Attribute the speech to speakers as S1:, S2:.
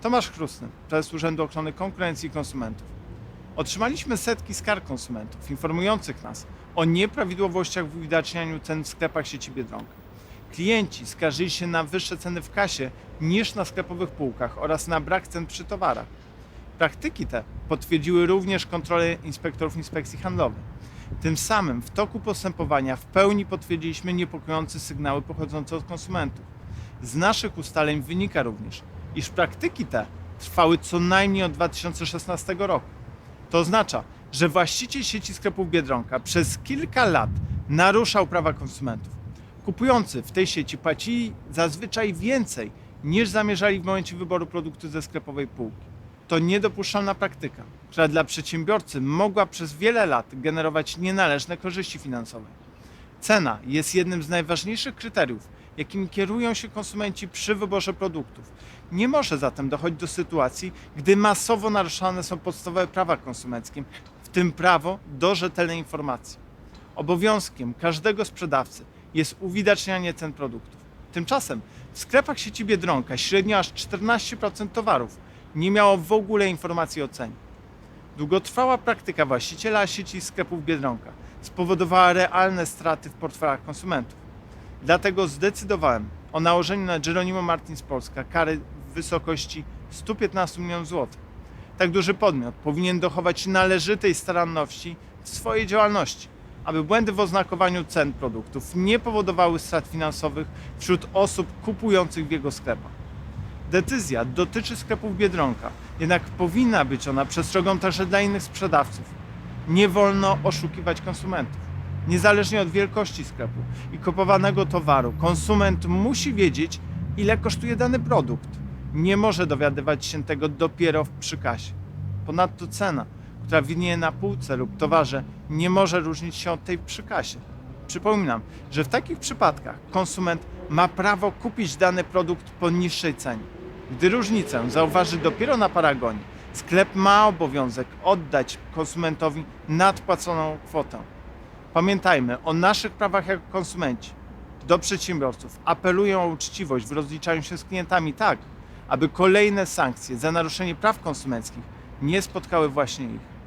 S1: Tomasz Chrustny, prezes Urzędu Ochrony Konkurencji i Konsumentów. Otrzymaliśmy setki skarg konsumentów informujących nas o nieprawidłowościach w uwidacznianiu cen w sklepach sieci Biedronka. Klienci skarżyli się na wyższe ceny w kasie niż na sklepowych półkach oraz na brak cen przy towarach. Praktyki te potwierdziły również kontrole inspektorów inspekcji handlowej. Tym samym w toku postępowania w pełni potwierdziliśmy niepokojące sygnały pochodzące od konsumentów. Z naszych ustaleń wynika również, iż praktyki te trwały co najmniej od 2016 roku. To oznacza, że właściciel sieci sklepów Biedronka przez kilka lat naruszał prawa konsumentów. Kupujący w tej sieci płacili zazwyczaj więcej niż zamierzali w momencie wyboru produktu ze sklepowej półki. To niedopuszczalna praktyka, która dla przedsiębiorcy mogła przez wiele lat generować nienależne korzyści finansowe. Cena jest jednym z najważniejszych kryteriów, jakimi kierują się konsumenci przy wyborze produktów. Nie może zatem dochodzić do sytuacji, gdy masowo naruszane są podstawowe prawa konsumenckie, w tym prawo do rzetelnej informacji. Obowiązkiem każdego sprzedawcy jest uwidacznianie cen produktów. Tymczasem w sklepach sieci Biedronka średnio aż 14% towarów nie miało w ogóle informacji o cenie. Długotrwała praktyka właściciela sieci sklepów Biedronka spowodowała realne straty w portfelach konsumentów. Dlatego zdecydowałem o nałożeniu na Geronimo Martins Polska kary w wysokości 115 milionów złotych. Tak duży podmiot powinien dochować należytej staranności w swojej działalności, aby błędy w oznakowaniu cen produktów nie powodowały strat finansowych wśród osób kupujących w jego sklepach. Decyzja dotyczy sklepów Biedronka, jednak powinna być ona przestrogą także dla innych sprzedawców. Nie wolno oszukiwać konsumentów. Niezależnie od wielkości sklepu i kupowanego towaru, konsument musi wiedzieć, ile kosztuje dany produkt. Nie może dowiadywać się tego dopiero przy kasie. Ponadto cena, która widnieje na półce lub towarze, nie może różnić się od tej przy kasie. Przypominam, że w takich przypadkach konsument ma prawo kupić dany produkt po niższej cenie. Gdy różnicę zauważy dopiero na paragonie, sklep ma obowiązek oddać konsumentowi nadpłaconą kwotę. Pamiętajmy o naszych prawach jako konsumenci. Do przedsiębiorców apeluję o uczciwość w rozliczaniu się z klientami tak, aby kolejne sankcje za naruszenie praw konsumenckich nie spotkały właśnie ich.